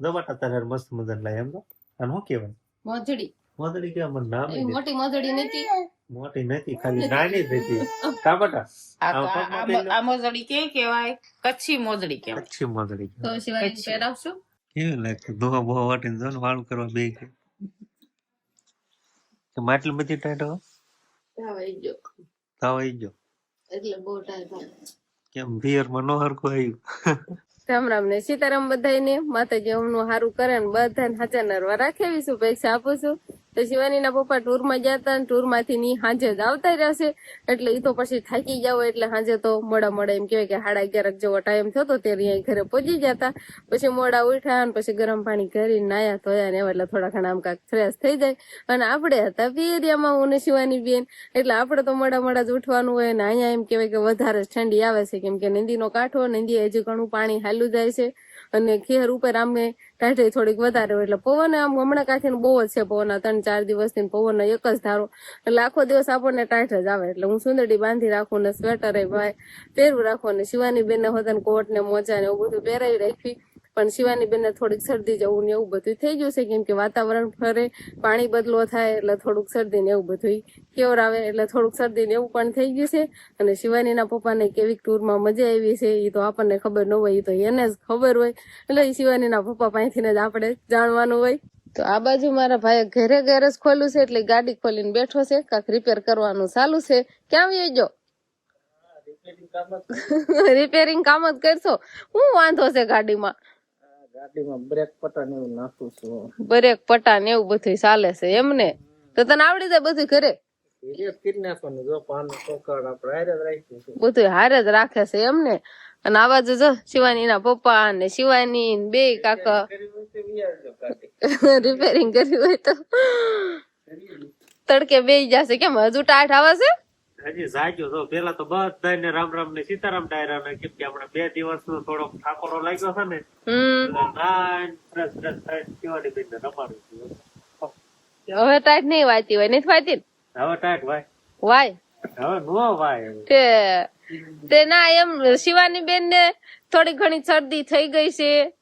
દબાટા તારે મસ્ત મજાના લાય એમ તો. અને શું કહેવાય મોજડી. મોદડી કેવા મને નામ મોટી મોજડી નથી. મોટી નથી ખાલી નાની જ હતી. કા આ મોજડી કે કહેવાય? કચ્છી મોજડી કહેવાય કચ્છી મોજડી તો સિવાય પહેરાવશું? કેવું લાગતું દોહા બોહા વાટીને જો ને વાળું કરવા બે કે માટલી બધી ટાઈટ હો? આવી ગયો. એટલે બહુ કેમ ભીયરમાં નો હરખું આવ્યું? રામ રામ ને સીતારામ બધાયને. માતાજી અમનું સારું કરે ને બધાને હાચા નરવા રાખેવીશું પૈસા આપું છું. તો શિવાનીના પપ્પા ટૂરમાં જતા ને ટૂરમાંથી ની હાંજે જ આવતા રહેશે એટલે એ તો પછી થાકી જાવ એટલે હાંજે તો મોડા મોડા એમ કહેવાય કે સાડા અગિયાર જેવો ટાઈમ થયો તો ત્યારે અહીંયા ઘરે પહોંચી જતા પછી મોડા ઉઠ્યા અને પછી ગરમ પાણી કરી નાયા ધોયા ને એટલે થોડા ઘણા આમ કાંક ફ્રેશ થઈ જાય. અને આપણે હતા પિયરિયામાં હું ને શિવાની બેન. એટલે આપણે તો મોડા મોડા જ ઉઠવાનું હોય ને અહીંયા એમ કહેવાય કે વધારે ઠંડી આવે છે. કેમ કે નદીનો કાંઠો નદી હજી ઘણું પાણી હાલું જાય છે. અને ખેર ઉપર આમે ટાઢે થોડીક વધારે હોય એટલે પવન આમ હમણાં કાંઠે બહુ જ છે પવન ત્રણ ચાર દિવસથી પવન એક જ ધારો. એટલે આખો દિવસ આપણને ટાઢ જ આવે. એટલે હું સુંદરડી બાંધી રાખું ને સ્વેટર ભાઈ પહેરવું રાખું ને શિવાની બેન ને હોતા કોટ ને મોજા ને એવું બધું પહેરાવી રાખી. પણ શિવાની બેન થોડીક શરદી જવું ને એવું બધું થઈ ગયું છે. કેમ કે વાતાવરણ ફરે પાણી બદલો થાય એટલે થોડુંક શરદી ને એવું બધું કેવરાવે એટલે થોડુંક શરદી ને એવું પણ થઈ ગયું છે. અને શિવાનીના પપ્પાને કેવી ટૂરમાં મજા આવી છે. એ તો આપણને ખબર ન હોય એ તો એને જ ખબર હોય. એટલે એ શિવાનીના પપ્પા પાસેથી જ આપણે જાણવાનું હોય. તો આ બાજુ મારા ભાઈએ ઘરે ગેરેજ ખોલ્યું છે એટલે ગાડી ખોલીને બેઠો છે. કાંક રિપેર કરવાનું ચાલુ છે. ક્યાં આવી ગયો? રિપેરિંગ કામ જ કરશો. હું વાંધો છે ગાડીમાં? ગાડીમાં બ્રેક પટા ને એવું નાખું છું. બ્રેક પટા ને એવું બધું ચાલે છે એમને? તો તને આવડી જાય બધું ઘરે? જો બધું હારે રાખે છે એમને? અને આવા જો શિવાની ના પપ્પા ને શિવાની ને બે કાકા. રિપેરિંગ કર્યું હોય તો. તડકે બે જશે કેમ? હજુ ટાઢ આવે છે હજી જાગ્યો તો પેલા તો બધાને રામ રામ ને સીતારામ ડાયરા ને કેમ કે આપણે બે દિવસ નો થોડો ઠાકોરો લાગ્યો છે ને હવે ટાઈટ નહીં વાતી હોય નહીં વાતી હવે ટાઈટ વાય. વાય? હવે નો વાય તે તે ના એમ શિવાની બેન ને થોડી ઘણી શરદી થઈ ગઈ છે.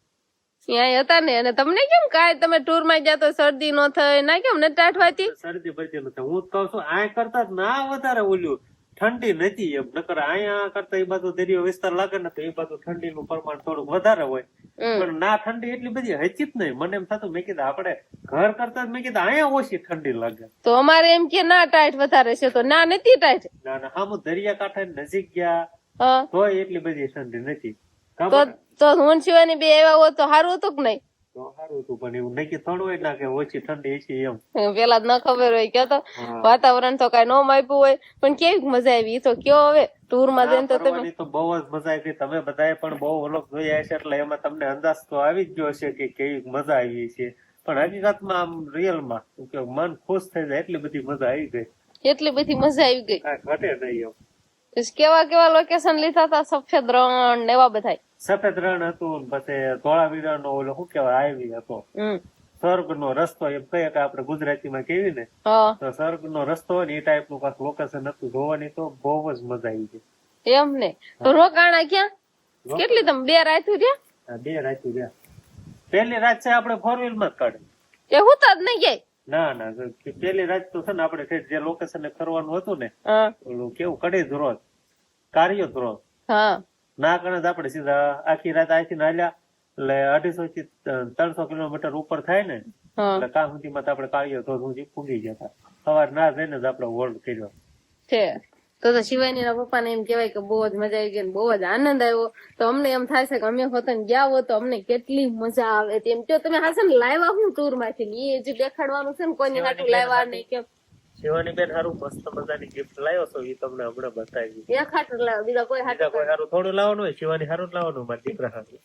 ત્યાં હતા ને અને તમને કેમ કાય તમે ટૂરમાં ગયા તો શરદી નો થાય ના કેમ? ને ટાટવાતી શરદી પડતી નથી. હું તો શું આ કરતા ના વધારે ઓલ્યું ઠંડી નથી એમ. નકર અહીંયા કરતા એ બાજુ દરિયો વિસ્તાર લાગે ને તો એ બાજુ ઠંડી નું પ્રમાણ થોડુંક વધારે હોય. પણ ના ઠંડી એટલી બધી જ નહીં. મને એમ થતું મેં કીધું આપણે ઘર કરતા મેં કીધું અહીંયા ઓછી ઠંડી લાગે. તો અમારે એમ કે ના ટાઈટ વધારે છે તો ના નથી ટાઈટ ના ના હામું દરિયા કાંઠે નજીક ગયા તો એટલી બધી ઠંડી નથી. ખબર? તો? તો હું શિવાની બે એવા હોત તો સારું હતું કે નહીં? તો સારું હતું પણ એવું નક્કી થોડું હોય કે ઓછી ઠંડી છે એમ. પેલા ન ખબર હોય કે તો વાતાવરણ તો કઈ ન માપ્યું હોય પણ કેવી મજા આવી. તો કયો હવે? ટૂરમાં જઈને તો તમે તો બહુ જ મજા આવી. તમે બધાએ પણ બહુ ઓલોક જોયા છે એટલે એમાં તમને અંદાજ તો આવી જ ગયો છે કે કેવી મજા આવી છે પણ હકીકતમાં આમ રિયલમાં કે મન ખુશ થઈ જાય એટલી બધી મજા આવી ગઈ. એટલી બધી મજા આવી ગઈ. ઘટે નહીં એમ. કેવા કેવા લોકેશન લીધા હતા? સફેદ રણ ને એવા બધા સફેદ રણ હતું પછી ધોળાવીરા નો ઓલો શું કેવાય આવી હતો. સ્વર્ગ નો રસ્તો એમ કહીએ કે આપણે ગુજરાતીમાં કેવી ને તો સ્વર્ગ નો રસ્તો હોય ને એ ટાઈપનું કાંઈક લોકેશન હતું. જોવાની તો બહુ જ મજા આવી ગઈ. એમ ને? તો રોકાણા ક્યાં? કેટલી તમે બે રાતું રહ્યા બે રાતું રહ્યા પેલી રાત છે આપણે ફોર વ્હીલમાં જ કાઢી. એ હું જ નહીં ગઈ. ના ના પેલી રાત તો છે ને આપણે જે લોકેશન ફરવાનું હતું ને ઓલું કેવું કડી ધ્રોત કાર્ય ધ્રોત હા. ના કણે જ આપણે સીધા આખી રાત અહીંથી નાલ્યા એટલે અઢીસો થી ત્રણસો કિલોમીટર ઉપર થાય ને એટલે કાં સુધીમાં તો આપણે કાર્ય ધોધ સુધી પૂગી ગયા સવાર ના જઈને જ આપણે હોલ્ડ કર્યો. છે. તો તો શિવાની ના પપ્પા ને એમ કેવાય કે બહુ જ મજા આવી ગઈ ને બહુ જ આનંદ આવ્યો. તો અમને એમ થાય છે કે અમે હોતન ગયા હો તો અમને કેટલી મજા આવે. તેમ તો તમે હાસે ને લાવ્યા હું ટૂરમાંથી? એ જ દેખાડવાનું છે ને કોઈ હાટું લાવ્યા નહીં કેમ? શિવાની બેન સારું મસ્ત મજાની ગિફ્ટ લાવ્યો છો એ તમને હમણાં બતાવી એક હાટું લાવ્યા બીજા કોઈ હાટું કોઈ સારું થોડું લાવવાનું હોય શિવાની સારું લાવવાનું મારા દીકરા સારું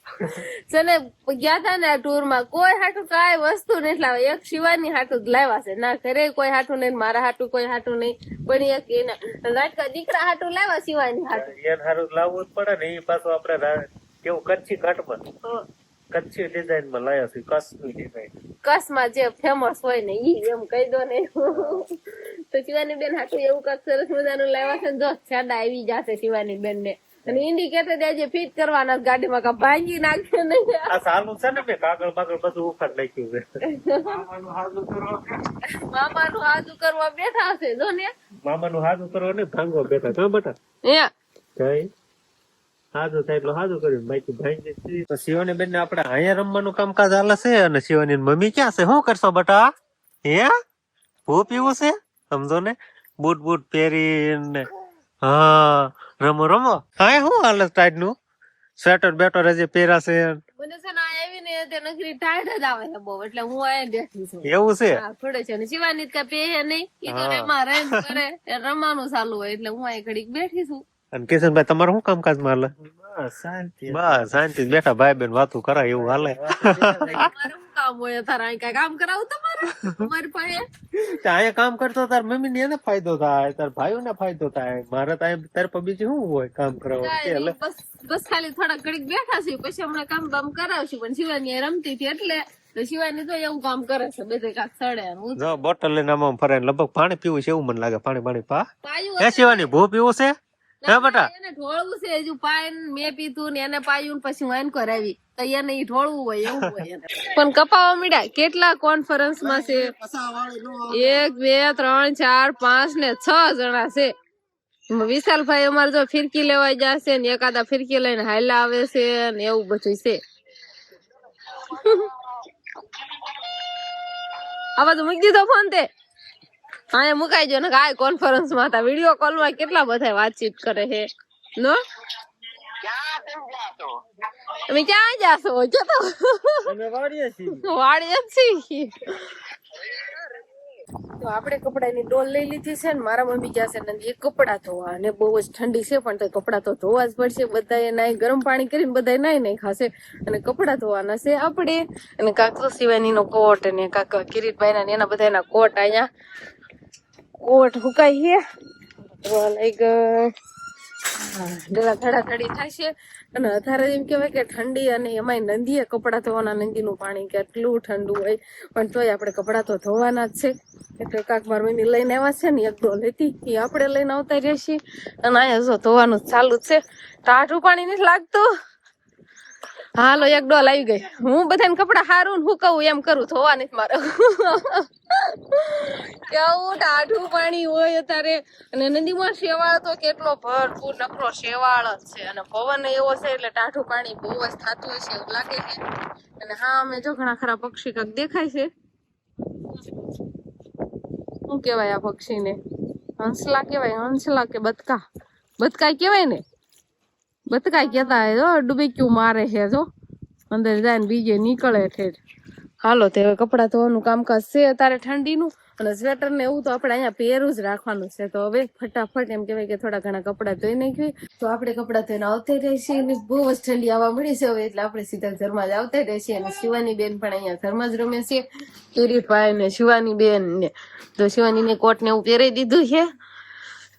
છે ગયા હતા ને આ ટૂરમાં કોઈ હાટું કાંઈ વસ્તુ નથી લાવે એક શિવાની હાટું જ લાવ્યા છે. ના ઘરે કોઈ હાટું નહીં મારા હાટું કોઈ હાટું નહીં પણ એક એના રાજકા દીકરા હાટું લાવ્યા શિવાની હાટું. એને સારું લાવવું જ પડે ને એ પાછું આપણે કેવું કચ્છી ઘાટમાં. કચ્છી ડિઝાઇનમાં લાવ્યા છે કચ્છની ડિઝાઇન કચ્છમાં જે ફેમસ હોય ને ઈ એમ કહી દો ને. તો શિવાની બેન હાટું એવું કાંઈક સરસ મજાનું લાવ્યા છે જો છાડા આવી જશે શિવાની બેન ને. અને ઇન્ડિકેટર આજે ફિટ કરવાના છે ગાડીમાં કા ભાંગી નાખશે નહીં આ સારું છે ને બે કાગળ બાગળ બધું ઉખાડ નાખ્યું છે. મામાનું હાજુ કરવા બેઠા હશે જો ને. મામાનું હાજુ કરવા ને ભાંગવા બેઠા કા બેટા. હે. જય. હાજુ થાય એટલે હાજુ કર્યું બાકી ભાઈ તો શિવાની બેન ને આપણે અહીંયા રમવાનું કામકાજ હાલે છે અને શિવાની મમ્મી ક્યાં છે? શું કરશો બટા? હે? ભૂ પીવું છે? સમજો ને? બૂટ બૂટ પહેરીને. હા રમો રમો. હા શું હાલે ટાઈટનું? સ્વેટર બેટર હજી પહેરાશે મને છે ને આ આવીને તે નગરી ટાઈટ જ આવે બહુ એટલે હું અહીંયા બેઠી છું. એવું છે? હા થોડે છે. ને શિવાની પે નહીં. ઈ તો હા. રેમાં કરે. રમવાનું ચાલુ હોય એટલે હું અહીં ઘડીક બેઠી છું. અને કિશનભાઈ તમારું શું કામકાજમાં હાલે? શાંતિ બસ શાંતિ. બેઠા ભાઈ બેન વાતો કરાય એવું હાલે. શું કામ હોય તારા કઈ કામ કરાવું તમારે? અમારી પાસે? અહીંયા કામ કરતો તાર મમ્મી ને એને ફાયદો થાય તાર ભાઈઓ ને ફાયદો થાય. મારે તો તાર પર બીજું શું હોય કામ કરવા એટલે બસ બસ ખાલી થોડા ઘડીક બેઠા છે પછી હમણાં કામ બામ કરાવશું. પણ શિવાની રમતી હતી એટલે તો શિવાની તો એવું કામ કરે છે બધે કાંક સડે જો બોટલ લઈને આમ આમ ફરે લગભગ પાણી પીવું છે એવું મને લાગે પાણી પાણી પા. એ શિવાની ભૂ પીવું છે? હે બેટા. એને ઢોળવું છે હજુ પાયન મેં પીધું ને એને પાયું પછી હું કરાવી તો એને ઈ ઢોળવું હોય એવું હોય પણ કપાવા મીડા કેટલા કોન્ફરન્સમાં છે? એક બે ત્રણ ચાર પાંચ ને છ જણા છે. વિશાલભાઈ અમારે જો ફિરકી લેવા જશે ને એકાદા ફિરકી લઈને હાયલા આવે છે ને એવું બધું છે. આ તો મૂકી દીધો ફોન તે. હા મુકાઈ જો ને કાય કોન્ફરન્સમાં હતા. વીડિયો કોલમાં કેટલા બધા વાતચીત કરે છે? નો? તમે ક્યાં જાશો? જો તો. અમે વાળીએ છીએ. વાડીએ છીએ. તો આપણે કપડાની ડોલ લઈ લીધી છે ને મારા મમ્મી ગયા છે ને એ કપડા ધોવા. અને બહુ જ ઠંડી છે પણ તો કપડા તો ધોવા જ પડશે. બધાએ નાય ગરમ પાણી કરીને બધાએ નાય નહીં ખાશે. અને કપડા ધોવાના છે આપણે. અને કાકો તો શિવાની નો કોટ અને કાકા કિરીટભાઈ ના ને એના બધા એના કોટ અહીંયા કોટ હુકાઈ છે ધડાધડી થડી થશે અને અત્યારે એમ કહેવાય કે ઠંડી અને એમાંય નદીએ કપડાં ધોવાના, નદીનું પાણી કેટલું ઠંડુ હોય. પણ તોય આપણે કપડાં તો ધોવાના જ છે. એટલે કાક મારી મમ્મી લઈને આવ્યા છે ને, એક ડોલ હતી. એ આપણે લઈને આવતા રહીએ અને અહીંયા જો ધોવાનું ચાલુ જ છે. ટાઢું પાણી નથી લાગતું. હાલો, એક ડોલ આવી ગઈ. હું બધાને કપડા ને હું કહું, એમ કરું થવા નથી મારે. કેવું ટાઢું પાણી હોય અત્યારે. અને નદીમાં શેવાળ તો કેટલો ભરપૂર નકરો શેવાળ જ છે. અને પવન એવો છે એટલે ટાઢું પાણી બહુ જ થતું હોય છે એવું લાગે છે. અને હા, અમે જો ઘણા ખરા પક્ષી કાંક દેખાય છે. શું કહેવાય આ પક્ષીને? હંસલા કહેવાય, હંસલા કે બતકા? બતકા કહેવાય ને? બતકા કહેતા જો ડુબેક્યું મારે છે, જો. અંદર જાય બીજે નીકળે ઠેર હાલો, તે કપડાં ધોવાનું કામકાજ છે, અત્યારે ઠંડીનું. અને સ્વેટર ને એવું તો આપણે અહીંયા પહેરું જ રાખવાનું છે. તો હવે ફટાફટ એમ કહેવાય કે થોડા ઘણા કપડાં ધોઈ નાખવી તો આપણે કપડાં ધોઈને આવતા રહીએ છીએ. બહુ જ ઠંડી આવવા મળી છે હવે, એટલે આપણે સીધા ઘરમાં જ આવતા રહીએ છીએ. અને શિવાની બેન પણ અહીંયા ઘરમાં જ રમે છે. કિરીટભાઈ ને શિવાની બેન ને તો શિવાની ને કોટ ને એવું પહેરી દીધું છે.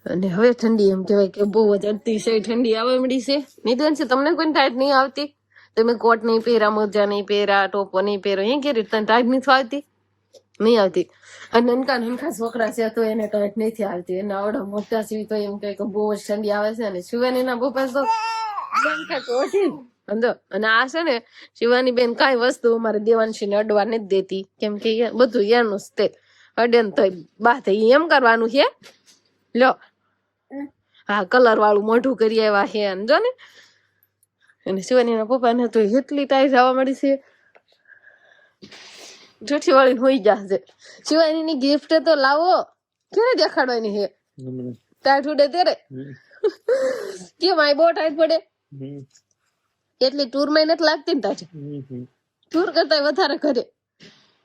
અને હવે ઠંડી એમ કહેવાય કે બહુ જ અતિશય ઠંડી આવવા મળી છે. નિધન છે, તમને કોઈ ટાઈટ નહીં આવતી? તમે કોટ નહીં પહેરા મોજા નહીં પહેરા ટોપો નહીં પહેરો એ કે તને ટાઈટ નથી આવતી? નહીં આવતી. અને નનકા નનકા છોકરા છે, તો એને ટાઈટ નથી આવતી. એને આવડા મોટા સીવી તો એમ કહે કે બહુ જ ઠંડી આવે છે અને શિવાની ના પપ્પા તો અને આ છે ને શિવાની બેન કાંઈ વસ્તુ અમારે દેવાંશી ને અડવા નથી દેતી. કેમ કે બધું એનું જ અડે ને તો બા થઈ એમ કરવાનું છે. લ્યો. હા કલર વાળું મોઢું કરી આવ્યા છે અને જો ને. અને શિવાનીના પપ્પાને તો એટલી ટાઈ આવવા મળી છે. જઠી વાળી હોઈ જશે શિવાનીની ગિફ્ટ તો લાવો. ક્યારે દેખાડવાની છે? ટાઈટ ઉડે ત્યારે. કેમ માય બહુ ટાઈટ પડે? એટલી ટૂરમાં નથી લાગતી ને તારી ટૂર કરતા વધારે કરે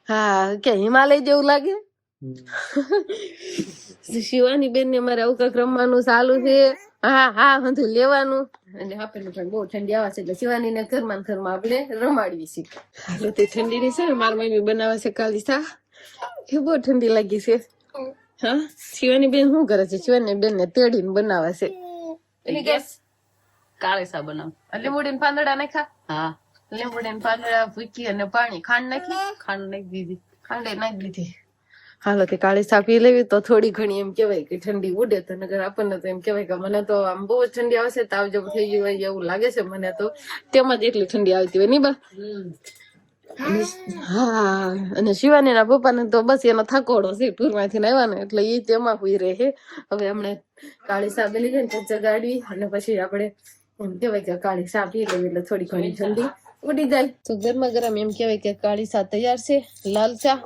હા કે હિમાલય જેવું લાગે? શિવાની બેન ને મારે આવું કંઈક રમવાનું ચાલુ છે. હા હા હંધુ લેવાનું. અને આપેલું પણ બહુ ઠંડી આવે છે એટલે શિવાની ને ઘરમાં ને ઘરમાં આપણે રમાડવી છે હાલો તે ઠંડી ની છે. ને મારી મમ્મી બનાવે છે કાલી સા એ બહુ ઠંડી લાગી છે. હા શિવાની બેન શું કરે છે? શિવાની બેન ને તેડીને બનાવે છે. એની ગેસ. કાળી સા બનાવ. લીંબુડી ને પાંદડા નાખા હા. લીંબુડી ને પાંદડા ભૂકી અને પાણી ખાંડ નાખી. ખાંડ નાખી દીધી. ખાંડે નાખી દીધી. હાલો તે કાળી ચા પી લેવી તો થોડી ઘણી એમ કહેવાય કે ઠંડી ઉડે તો નગર આપણને તો એમ કહેવાય કે મને તો આમ બહુ ઠંડી આવશે તાવ જેવું થઈ ગયું હોય એવું લાગે છે મને તો. તેમાં જ એટલી ઠંડી આવતી હોય નહીં બા? હા અને શિવાની ના પપ્પાને તો બસ એનો થાકોડો છે ટૂરમાંથી આવ્યા ને એટલે એ તેમાં હુઈ રહે હવે હમણે કાળી ચા બની ગઈ ને જગાડવી અને પછી આપણે એમ કહેવાય કે કાળી ચા પી લેવી એટલે થોડી ઘણી ઠંડી ઉડી જાય. તો ગરમા ગરમ એમ કહેવાય કે કાળી ચા તૈયાર છે લાલ ચા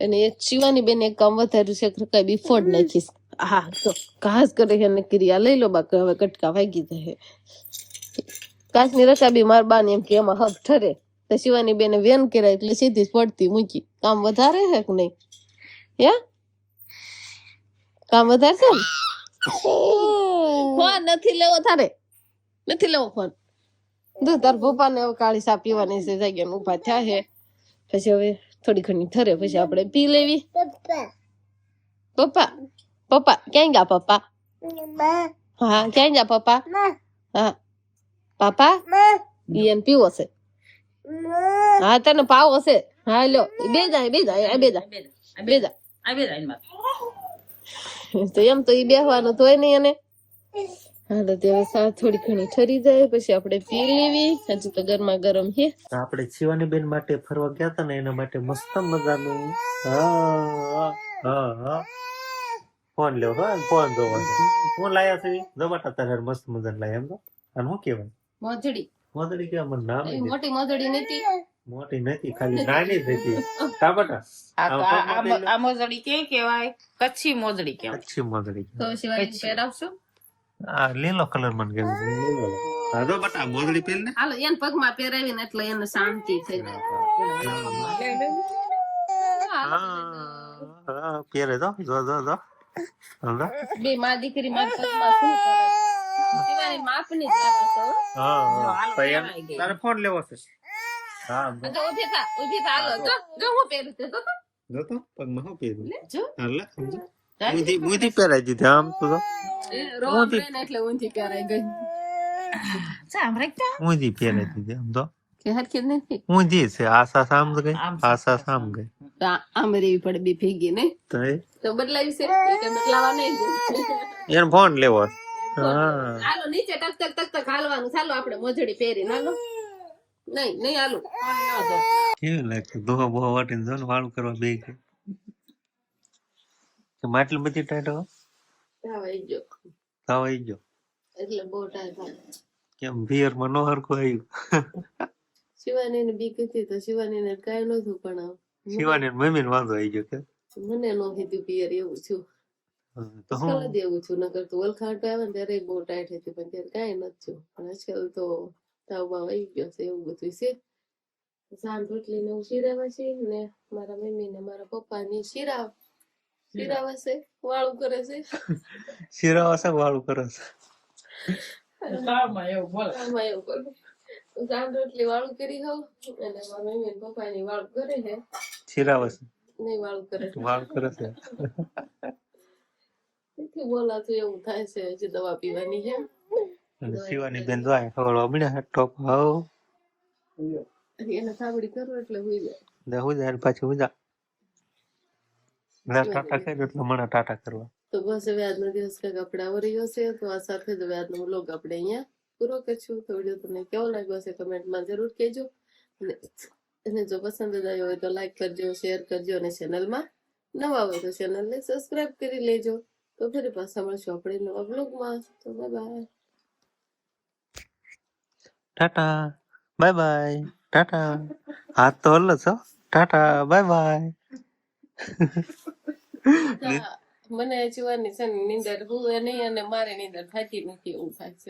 અને એક શિવાની બેન એક કામ વધાર્યું છે કઈ બી ફોડ નાખીશ. હા તો. ઘાસ કરે છે અને ક્રિયા લઈ લો બાકી હવે કટકા વાગી જાય. કાચની રકાબી માર બાને એમ કે એમાં હબ ઠરે. તો શિવાની બેને વેન કર્યા એટલે સીધી જ પડતી મૂકી. કામ વધારે છે કે નહીં? હે? કામ વધારે છે ને ફોન નથી લેવો તારે. નથી લેવો ફોન. તો તાર ભોપા ને હવે કાળી સા પીવાની છે જગ્યા ઊભા થયા છે પછી હવે થોડી ઘણી ઠરે પછી આપણે પી લેવી. પપ્પા. પપ્પા? ક્યાં ગયા પપ્પા? હા ક્યાં ગયા પપ્પા? હા. પાપા? એને પીવો છે. હા તને પાવો છે હા લ્યો. ઈ બે જાય બે જાય આ બે જાય બે જા. બે જાય તો એમ તો ઈ બેહવાનું તો હોય નહીં એને. હા તો તે હવે સા થોડી ઘણી ઠરી જાય પછી આપણે પી લેવી. હજી તો ગરમા ગરમ છે. આપણે શિવાની બેન માટે ફરવા ગયા હતા ને એના માટે મસ્ત મજાનું. હા હા હા. ફોન લેવો હા ફોન જોવો છે ફોન લાયા છે. જો તારે મસ્ત મજાનું લાયા એમ તો. અને શું કહેવાય. મોજડી. મોજડી કે મને નામ મોટી મોજડી નથી. મોટી નથી ખાલી નાની હતી. કા આ મોજડી કે કહેવાય? કચ્છી મોજડી કહેવાય કચ્છી મોજડી. તો શિવાજી પહેરાવશું આ લીલો કલર મને ગમે લીલો હા જો બટા મોદડી પહેર ને હાલો એને પગમાં પહેરાવી ને એટલે એને શાંતિ થઈ જાય. હા હા પહેરે તો જો જો જો? બે માં દીકરી માં પગમાં શું કરે? માપની છો હા. હા હાલો. તારે ફોન લેવો છે. હા ઊભી થા ઊભી થા હાલો જો જો હું પહેરું તે જો તો. પગમાં શું પહેર્યું જો. હાલે સમજો. પહેરાઈ દીધી આમ તો એટલે ઊંધી પહેરાઈ ગઈ. જા, ઊંધી પહેરાઈ દીધી આમ તો. કે હરખી નથી? ઊંધી છે આસા સામ ગઈ આમ. સામ ગઈ. આમ રેવી પડે બે ભેગી ને તો તો બદલાવી છે કે બદલાવા નહીં એને ફોન લેવો. હા. હાલો નીચે ટક ટક ટક ટક હાલવાનું. ચાલો આપણે મોજડી પહેરી હાલો. નહીં નહીં હાલો. કેવું લાગે દોહા બોહા વાટીને જો વાળું કરવા બે કે માટલી બધી ટાઈટ આવી ગયો. આવી ગયો? એટલે બહુ ટાઈમ કેમ પિયરમાં નો હરખું આવ્યું? શિવાની ને બીક હતી તો શિવાની ને કઈ નતું પણ શિવાની મમ્મી ને વાંધો આવી ગયો કે? મને નો કીધું પિયર એવું છું તો હું? દેવું છું નકર તો ઓળખાણ આવે ને ત્યારે બહુ ટાઈટ હતી પણ ત્યારે કઈ નથી થયું. પણ આજકાલ તો તાવ બાવ આવી ગયો છે એવું બધું છે. સાંજ રોટલી ને હું શીરાવા છે ને મારા મમ્મી ને મારા પપ્પા ની શીરા શીરાવા. છે વાળું કરે છે. શિરા વાસા વાળું કરે છે. તાવમાં એવું બોલે. આમાં એવું કરું તો રોટલી વાળું કરી હોઉં અને મારા મમ્મી પપ્પા ની વાળું કરે છે શિરા નહીં વાળું કરે. છે વાળું કરે છે. તેથી બોલાતું એવું થાય છે હજી દવા પીવાની છે. અને શિવાની બેન ખબર ટોપ હાવ. એને સાંભળી કરો એટલે હુઈ જાય. ને હું જાય પાછી હું જા. ના ટાટા કર્યો એટલે મને ટાટા કરવા તો બસ હવે આજનો દિવસ કંઈક આપણે આવરી ગયો છે તો આ સાથે જ હવે આજનો વ્લોગ આપણે અહીંયા પૂરો કરશું તો વીડિયો તમને કેવો લાગ્યો છે કમેન્ટમાં જરૂર કહેજો અને અને જો પસંદ જ આવ્યો હોય તો લાઈક કરજો શેર કરજો અને ચેનલમાં નવા હોય તો ચેનલને સબસ્ક્રાઇબ કરી લેજો તો ફરી પાછા મળશું આપણે નવા બ્લોગમાં તો bye bye tata bye bye tata હાથ તો હલ્લો છો ટાટા બાય બાય મને જીવાની છે ને નીંદર હું નહીં અને મારે નીંદર થતી નથી એવું થાય છે.